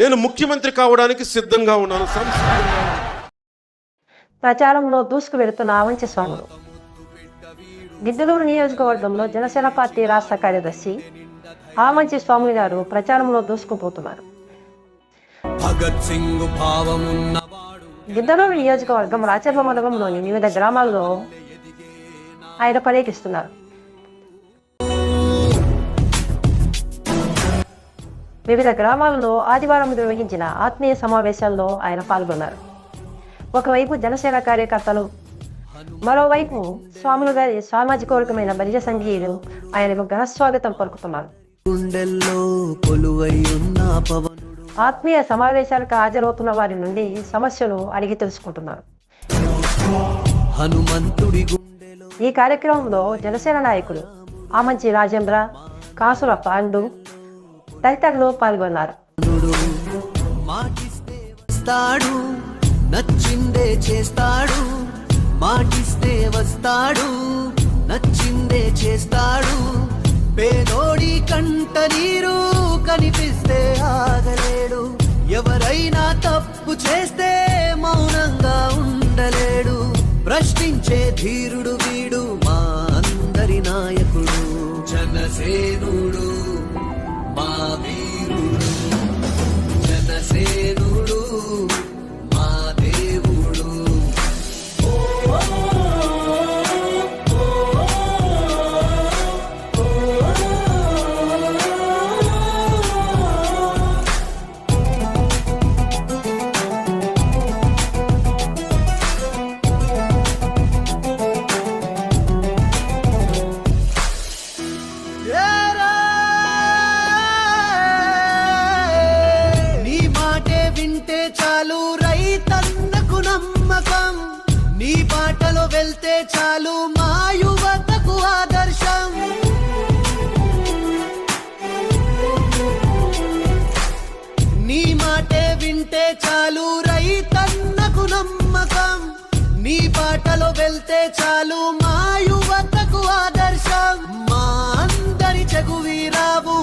నేను ముఖ్యమంత్రి కావడానికి సిద్ధంగా ఉన్నాను. ప్రచారంలో దూసుకు వెళుతున్న ఆవంచి స్వాములు. గిద్దలూరు నియోజకవర్గంలో జనసేన పార్టీ రాష్ట్ర కార్యదర్శి ఆమంచి స్వామి గారు ప్రచారంలో దూసుకుపోతున్నారు. గిద్దలూరు నియోజకవర్గం రాచర్ల మండలంలోని వివిధ గ్రామాల్లో ఆయన పర్యటిస్తున్నారు. వివిధ గ్రామాలలో ఆదివారం నిర్వహించిన ఆత్మీయ సమావేశాల్లో ఆయన పాల్గొన్నారు. ఒకవైపు జనసేన కార్యకర్తలు మరోవైపు స్వాములు గారి సామాజికవర్గమైన బలిజ సంఘీయులు ఆయనకు ఘనస్వాగతం పలుకుతున్నారు. ఆత్మీయ సమావేశాలకు హాజరవుతున్న వారి నుండి సమస్యలు అడిగి తెలుసుకుంటున్నారు. ఈ కార్యక్రమంలో జనసేన నాయకులు ఆమంచి రాజేంద్ర కాసుల పాండు తదితరులు పాల్గొన్నారు. మాటిస్తే వస్తాడు నచ్చిందే చేస్తాడు మాటిస్తే వస్తాడు నచ్చిందే చేస్తాడు. పేదోడి కంట నీరు కనిపిస్తే ఆగలేడు ఎవరైనా తప్పు చేస్తే మౌనంగా ఉండలేడు. ప్రశ్నించే ధీరుడు వీడు మా అందరి నాయకుడు. జనసేను వెళ్తే చాలు మా యువతకు ఆదర్శం. నీ మాటే వింటే చాలు రైతన్నకు నమ్మకం. నీ పాటలో వెళ్తే చాలు మా యువతకు ఆదర్శం. మా అందరి చెగువీరావు